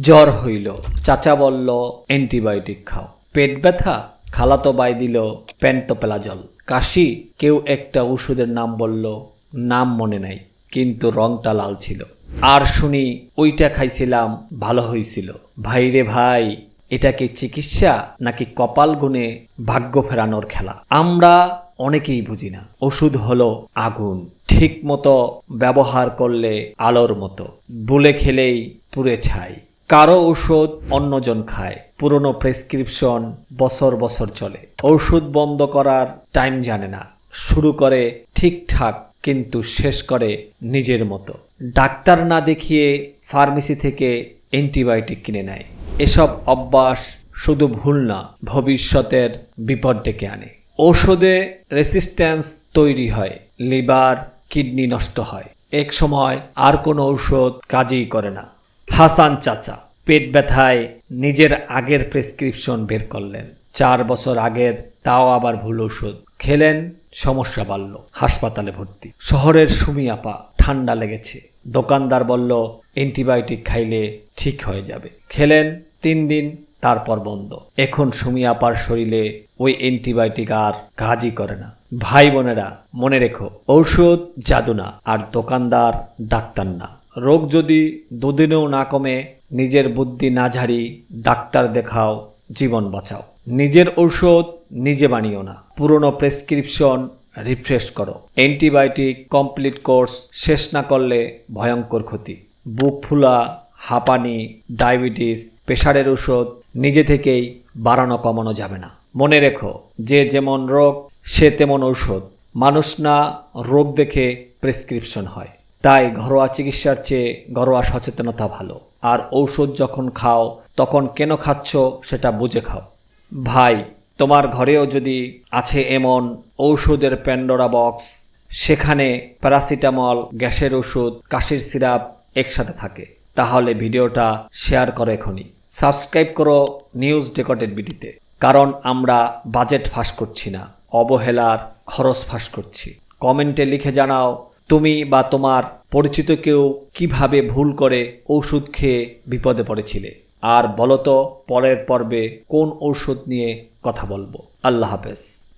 জ্বর হইল। চাচা বলল অ্যান্টিবায়োটিক খাও। পেট ব্যথা, খালাতো বাই দিল প্যান্টোপেলাজল কাশি, কেউ একটা ওষুধের নাম বলল, নাম মনে নাই, কিন্তু রংটা লাল ছিল। আর শুনি, ওইটা খাইছিলাম, ভালো হইছিল। ভাই রে ভাই, এটা কি চিকিৎসা নাকি কপাল গুনে ভাগ্য ফেরানোর খেলা? আমরা অনেকেই বুঝি না। ওষুধ হলো আগুন ঠিক মতো ব্যবহার করলে আলোর মতো, বলে খেলেই পুড়ে ছাই। কারও ঔষধ অন্যজন খায়। পুরনো প্রেসক্রিপশন বছর বছর চলে। ঔষধ বন্ধ করার টাইম জানে না। শুরু করে ঠিকঠাক, কিন্তু শেষ করে নিজের মতো। ডাক্তার না দেখিয়ে ফার্মেসি থেকে অ্যান্টিবায়োটিক কিনে নেয়। এসব অভ্যাস শুধু ভুল না, ভবিষ্যতের বিপদ ডেকে আনে। ঔষধে রেসিস্ট্যান্স তৈরি হয় লিভার কিডনি নষ্ট হয়। এক সময় আর কোনো ঔষধ কাজই করে না। হাসান চাচা পেট ব্যথায় নিজের আগের প্রেসক্রিপশন বের করলেন। চার বছর আগের তাও আবার ভুল ওষুধ। খেলেন, সমস্যা বাড়ল, হাসপাতালে ভর্তি। শহরের সুমি আপা ঠান্ডা লেগেছে। দোকানদার বলল, অ্যান্টিবায়োটিক খাইলে ঠিক হয়ে যাবে। খেলেন তিন দিন, তারপর বন্ধ। এখন সুমি আপার শরীরে ওই অ্যান্টিবায়োটিক আর কাজই করে না। ভাই বোনেরা, মনে রেখো ঔষধ জাদু না, আর দোকানদার ডাক্তার না। রোগ যদি দুদিনেও না কমে, নিজের বুদ্ধি না ঝাড়ি, ডাক্তার দেখাও, জীবন বাঁচাও। নিজের ঔষধ নিজে বানিও না। পুরনো প্রেসক্রিপশন রিফ্রেশ করো। অ্যান্টিবায়োটিক কমপ্লিট কোর্স শেষ না করলে ভয়ঙ্কর ক্ষতি। বুক ফুলা, হাঁপানি, ডায়াবেটিস প্রেশারের ওষুধ নিজে থেকেই বাড়ানো কমানো যাবে না। মনে রেখো, যে যেমন রোগ, সে তেমন ঔষধ। মানুষ না রোগ দেখে প্রেসক্রিপশন হয়। তাই ঘরোয়া চিকিৎসার চেয়ে ঘরোয়া সচেতনতা ভালো। আর ঔষধ যখন খাও, তখন কেন খাচ্ছ সেটা বুঝে খাও। ভাই, তোমার ঘরেও যদি আছে এমন ঔষধের প্যান্ডোরা বক্স, সেখানে প্যারাসিটামল, গ্যাসের ওষুধ, কাশির সিরাপ একসাথে থাকে। তাহলে ভিডিওটা শেয়ার করো এখনই। সাবস্ক্রাইব করো নিউজ ডেকটেড বিডিতে কারণ আমরা বাজেট ফাঁস করছি না, অবহেলার খরচ ফাঁস করছি। কমেন্টে লিখে জানাও তুমি বা তোমার পরিচিত কেউ কীভাবে ভুল করে ঔষধ খেয়ে বিপদে পড়েছিলে? আর বলতো পরের পর্বে কোন ঔষধ নিয়ে কথা বলব? আল্লাহ হাফেজ।